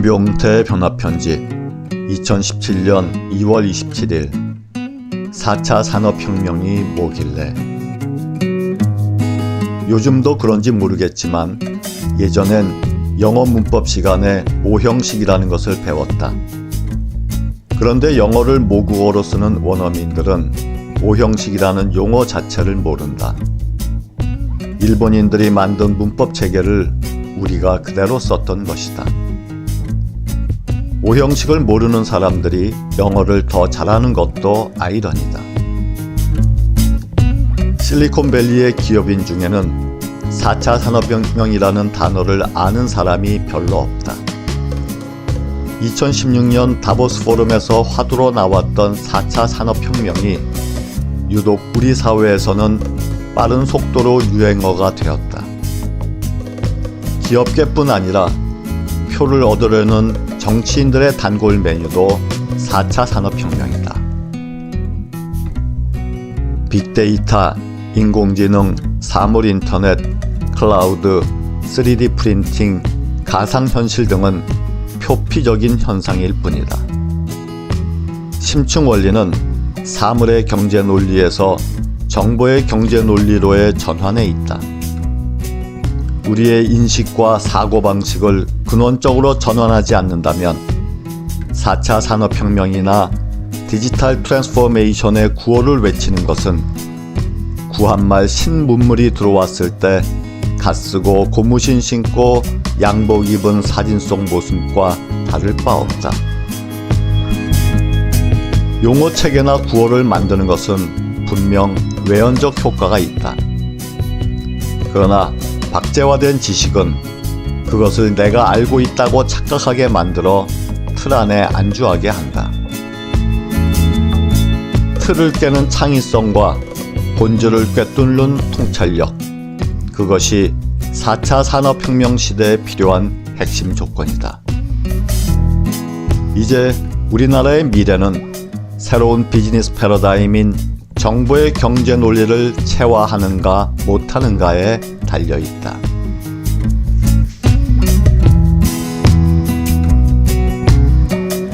김용태의 변화편지 2017년 2월 27일 4차 산업혁명이 뭐길래 요즘도 그런지 모르겠지만 예전엔 영어 문법 시간에 오형식이라는 것을 배웠다. 그런데 영어를 모국어로 쓰는 원어민들은 오형식이라는 용어 자체를 모른다. 일본인들이 만든 문법 체계를 우리가 그대로 썼던 것이다. 오형식을 모르는 사람들이 영어를 더 잘하는 것도 아이러니다. 실리콘밸리의 기업인 중에는 4차 산업혁명이라는 단어를 아는 사람이 별로 없다. 2016년 다보스 포럼에서 화두로 나왔던 4차 산업혁명이 유독 우리 사회에서는 빠른 속도로 유행어가 되었다. 기업계뿐 아니라 표를 얻으려는 정치인들의 단골 메뉴도 4차 산업혁명이다. 빅데이터, 인공지능, 사물인터넷, 클라우드, 3D 프린팅, 가상현실 등은 표피적인 현상일 뿐이다. 심층 원리는 사물의 경제 논리에서 정보의 경제 논리로의 전환에 있다. 우리의 인식과 사고방식을 근원적으로 전환하지 않는다면 4차 산업혁명이나 디지털 트랜스포메이션의 구호를 외치는 것은 구한말 신문물이 들어왔을 때 갓쓰고 고무신 신고 양복 입은 사진 속 모습과 다를 바 없다. 용어 체계나 구호를 만드는 것은 분명 외연적 효과가 있다. 그러나 박제화된 지식은 그것을 내가 알고 있다고 착각하게 만들어 틀 안에 안주하게 한다. 틀을 깨는 창의성과 본질을 꿰뚫는 통찰력. 그것이 4차 산업혁명 시대에 필요한 핵심 조건이다. 이제 우리나라의 미래는 새로운 비즈니스 패러다임인 정보의 경제 논리를 체화하는가 못하는가에 달려 있다.